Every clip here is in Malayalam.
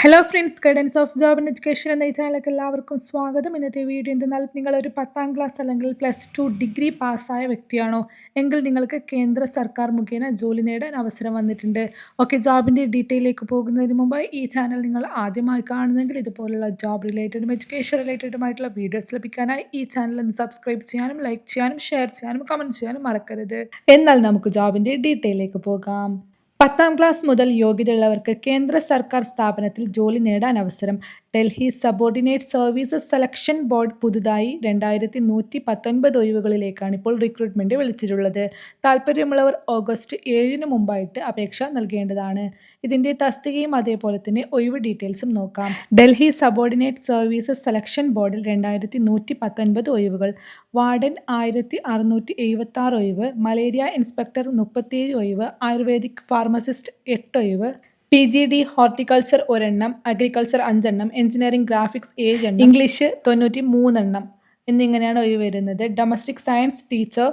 Hello friends guidance of job and education എന്ന ഈ ചാനലിലേക്ക് എല്ലാവർക്കും സ്വാഗതം. ഇന്നത്തെ വീഡിയോ എന്തെന്നാൽ നിങ്ങൾ ഒരു പത്താം ക്ലാസ് അല്ലെങ്കിൽ പ്ലസ് ടു ഡിഗ്രി പാസ്സായ വ്യക്തിയാണോ? എങ്കിൽ നിങ്ങൾക്ക് കേന്ദ്ര സർക്കാർ മുഖേന ജോലി നേടാൻ അവസരം വന്നിട്ടുണ്ട്. ഓക്കെ ജോബിന്റെ ഡീറ്റെയിലേക്ക് പോകുന്നതിന് മുമ്പ് ഈ ചാനൽ നിങ്ങൾ ആദ്യമായി കാണുന്നെങ്കിൽ ഇതുപോലുള്ള ജോബ് റിലേറ്റഡും എഡ്യൂക്കേഷൻ റിലേറ്റഡുമായിട്ടുള്ള വീഡിയോസ് ലഭിക്കാനായി ഈ ചാനൽ ഒന്ന് സബ്സ്ക്രൈബ് ചെയ്യാനും ലൈക്ക് ചെയ്യാനും ഷെയർ ചെയ്യാനും കമന്റ് ചെയ്യാനും മറക്കരുത്. എന്നാൽ നമുക്ക് ജോബിന്റെ ഡീറ്റെയിലേക്ക് പോകാം. പത്താം ക്ലാസ് മുതൽ യോഗ്യതയുള്ളവർക്ക് കേന്ദ്ര സർക്കാർ സ്ഥാപനത്തിൽ ജോലി നേടാൻ അവസരം Delhi subordinate services selection board പുതുതായി രണ്ടായിരത്തി നൂറ്റി പത്തൊൻപത് ഒഴിവുകളിലേക്കാണ് ഇപ്പോൾ റിക്രൂട്ട്മെന്റ് വിളിച്ചിട്ടുള്ളത്. താല്പര്യമുള്ളവർ ഓഗസ്റ്റ് ഏഴിന് മുമ്പായിട്ട് അപേക്ഷ നൽകേണ്ടതാണ്. ഇതിന്റെ തസ്തികയും അതേപോലെ തന്നെ ഒഴിവ് ഡീറ്റെയിൽസും നോക്കാം. ഡൽഹി സബോർഡിനേറ്റ് സർവീസസ് സെലക്ഷൻ ബോർഡിൽ രണ്ടായിരത്തി നൂറ്റി പത്തൊൻപത് ഒഴിവുകൾ വാർഡൻ ആയിരത്തി അറുന്നൂറ്റി എഴുപത്തി ഒഴിവ് മലേറിയ ഇൻസ്പെക്ടർ മുപ്പത്തിയേഴ് ഒഴിവ് ആയുർവേദിക് ഫാർമസിസ്റ്റ് എട്ട് ഒഴിവ് പി ജി ഡി ഹോർട്ടിക്കൾച്ചർ ഒരെണ്ണം അഗ്രികൾച്ചർ അഞ്ചെണ്ണം എഞ്ചിനീയറിംഗ് ഗ്രാഫിക്സ് ഏഴ് എണ്ണം ഇംഗ്ലീഷ് തൊണ്ണൂറ്റി മൂന്നെണ്ണം എന്നിങ്ങനെയാണ് ഒഴിവ് വരുന്നത്. ഡൊമസ്റ്റിക് സയൻസ് ടീച്ചർ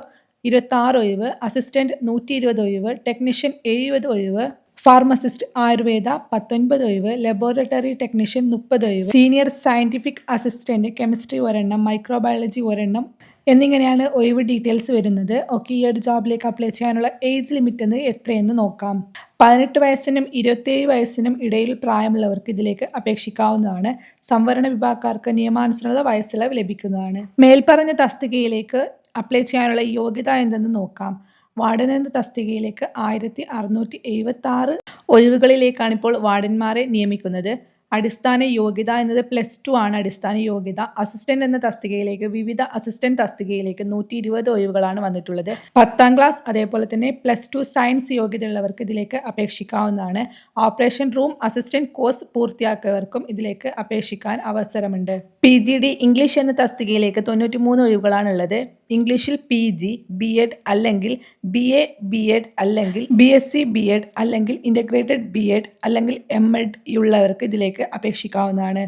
ഇരുപത്താറ് ഒഴിവ് അസിസ്റ്റന്റ് നൂറ്റി ഇരുപത് ഒഴിവ് ടെക്നീഷ്യൻ എഴുപത് ഒഴിവ് ഫാർമസിസ്റ്റ് ആയുർവേദ പത്തൊൻപത് ഒഴിവ് ലബോറട്ടറി ടെക്നീഷ്യൻ മുപ്പത് ഒഴിവ് സീനിയർ സയന്റിഫിക് അസിസ്റ്റന്റ് കെമിസ്ട്രി ഒരെണ്ണം മൈക്രോബയോളജി ഒരെണ്ണം എന്നിങ്ങനെയാണ് ഒഴിവ് ഡീറ്റെയിൽസ് വരുന്നത്. ഓക്കെ ഈ ഒരു ജോബിലേക്ക് അപ്ലൈ ചെയ്യാനുള്ള ഏജ് ലിമിറ്റ് എന്ന് എത്രയെന്ന് നോക്കാം. പതിനെട്ട് വയസ്സിനും ഇരുപത്തേഴ് വയസ്സിനും ഇടയിൽ പ്രായമുള്ളവർക്ക് ഇതിലേക്ക് അപേക്ഷിക്കാവുന്നതാണ്. സംവരണ വിഭാഗക്കാർക്ക് നിയമാനുസൃത വയസ്സിളവ് ലഭിക്കുന്നതാണ്. മേൽപ്പറഞ്ഞ തസ്തികയിലേക്ക് അപ്ലൈ ചെയ്യാനുള്ള യോഗ്യത എന്തെന്ന് നോക്കാം. വാർഡൻ എന്ന തസ്തികയിലേക്ക് ആയിരത്തി അറുന്നൂറ്റി എഴുപത്തി ആറ് ഒഴിവുകളിലേക്കാണ് ഇപ്പോൾ വാർഡന്മാരെ നിയമിക്കുന്നത്. അടിസ്ഥാന യോഗ്യത എന്നത് പ്ലസ് ടു ആണ് അടിസ്ഥാന യോഗ്യത. അസിസ്റ്റന്റ് എന്ന തസ്തികയിലേക്ക് വിവിധ അസിസ്റ്റന്റ് തസ്തികയിലേക്ക് നൂറ്റി ഇരുപത് ഒഴിവുകളാണ് വന്നിട്ടുള്ളത്. പത്താം ക്ലാസ് അതേപോലെ തന്നെ പ്ലസ് ടു സയൻസ് യോഗ്യതയുള്ളവർക്ക് ഇതിലേക്ക് അപേക്ഷിക്കാവുന്നതാണ്. ഓപ്പറേഷൻ റൂം അസിസ്റ്റന്റ് കോഴ്സ് പൂർത്തിയാക്കിയവർക്കും ഇതിലേക്ക് അപേക്ഷിക്കാൻ അവസരമുണ്ട്. പി ജി ഡി ഇംഗ്ലീഷ് എന്ന തസ്തികയിലേക്ക് തൊണ്ണൂറ്റി മൂന്ന് ഒഴിവുകളാണുള്ളത്. ഇംഗ്ലീഷിൽ പി ജി ബി എഡ് അല്ലെങ്കിൽ ബി എ ബി എഡ് അല്ലെങ്കിൽ B S C B Ed അല്ലെങ്കിൽ ഇന്റഗ്രേറ്റഡ് ബി എഡ് അല്ലെങ്കിൽ എം എഡ് ഉള്ളവർക്ക് ഇതിലേക്ക് അപേക്ഷിക്കാവുന്നതാണ്.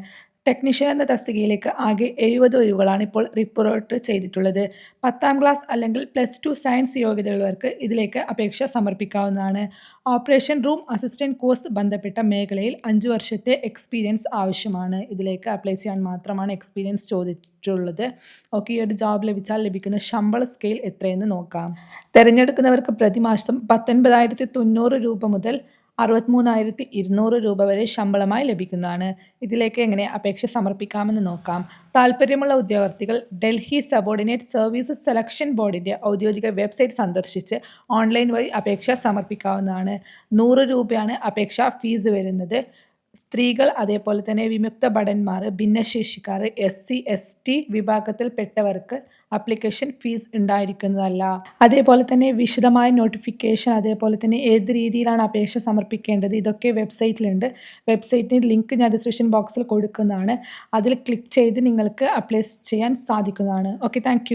ടെക്നീഷ്യൻ എന്ന തസ്തികയിലേക്ക് ആകെ എഴുപത് ഒഴിവുകളാണ് ഇപ്പോൾ റിപ്പോർട്ട് ചെയ്തിട്ടുള്ളത്. പത്താം ക്ലാസ് അല്ലെങ്കിൽ പ്ലസ് ടു സയൻസ് യോഗ്യതയുള്ളവർക്ക് ഇതിലേക്ക് അപേക്ഷ സമർപ്പിക്കാവുന്നതാണ്. ഓപ്പറേഷൻ റൂം അസിസ്റ്റന്റ് കോഴ്സ് ബന്ധപ്പെട്ട മേഖലയിൽ അഞ്ച് വർഷത്തെ എക്സ്പീരിയൻസ് ആവശ്യമാണ്. ഇതിലേക്ക് അപ്ലൈ ചെയ്യാൻ മാത്രമാണ് എക്സ്പീരിയൻസ് ചോദിച്ചിട്ടുള്ളത്. ഓക്കെ ഈ ഒരു ജോബ് ലഭിച്ചാൽ ലഭിക്കുന്ന ശമ്പള സ്കെയിൽ എത്രയെന്ന് നോക്കാം. തിരഞ്ഞെടുക്കുന്നവർക്ക് പ്രതിമാസം പത്തൊൻപതായിരത്തി തൊണ്ണൂറ് രൂപ മുതൽ അറുപത്തിമൂന്നായിരത്തി ഇരുന്നൂറ് രൂപ വരെ ശമ്പളമായി ലഭിക്കുന്നതാണ്. ഇതിലേക്ക് എങ്ങനെ അപേക്ഷ സമർപ്പിക്കാമെന്ന് നോക്കാം. താല്പര്യമുള്ള ഉദ്യോഗാർത്ഥികൾ ഡൽഹി സബോർഡിനേറ്റ് സർവീസസ് സെലക്ഷൻ ബോർഡിന്റെ ഔദ്യോഗിക വെബ്സൈറ്റ് സന്ദർശിച്ച് ഓൺലൈൻ വഴി അപേക്ഷ സമർപ്പിക്കാവുന്നതാണ്. നൂറ് രൂപയാണ് അപേക്ഷാ ഫീസ് വരുന്നത്. സ്ത്രീകൾ അതേപോലെ തന്നെ വിമുക്ത ഭടന്മാർ ഭിന്നശേഷിക്കാർ എസ് സി എസ് ടി വിഭാഗത്തിൽപ്പെട്ടവർക്ക് അപ്ലിക്കേഷൻ ഫീസ് ഉണ്ടായിരിക്കുന്നതല്ല. അതേപോലെ തന്നെ വിശദമായ നോട്ടിഫിക്കേഷൻ അതേപോലെ തന്നെ ഏത് രീതിയിലാണ് അപേക്ഷ സമർപ്പിക്കേണ്ടത് ഇതൊക്കെ വെബ്സൈറ്റിലുണ്ട് വെബ്സൈറ്റിന് ലിങ്ക് ഞാൻ ഡിസ്ക്രിപ്ഷൻ ബോക്സിൽ കൊടുക്കുന്നതാണ്. അതിൽ ക്ലിക്ക് ചെയ്ത് നിങ്ങൾക്ക് അപ്ലൈ ചെയ്യാൻ സാധിക്കുന്നതാണ്. Okay thank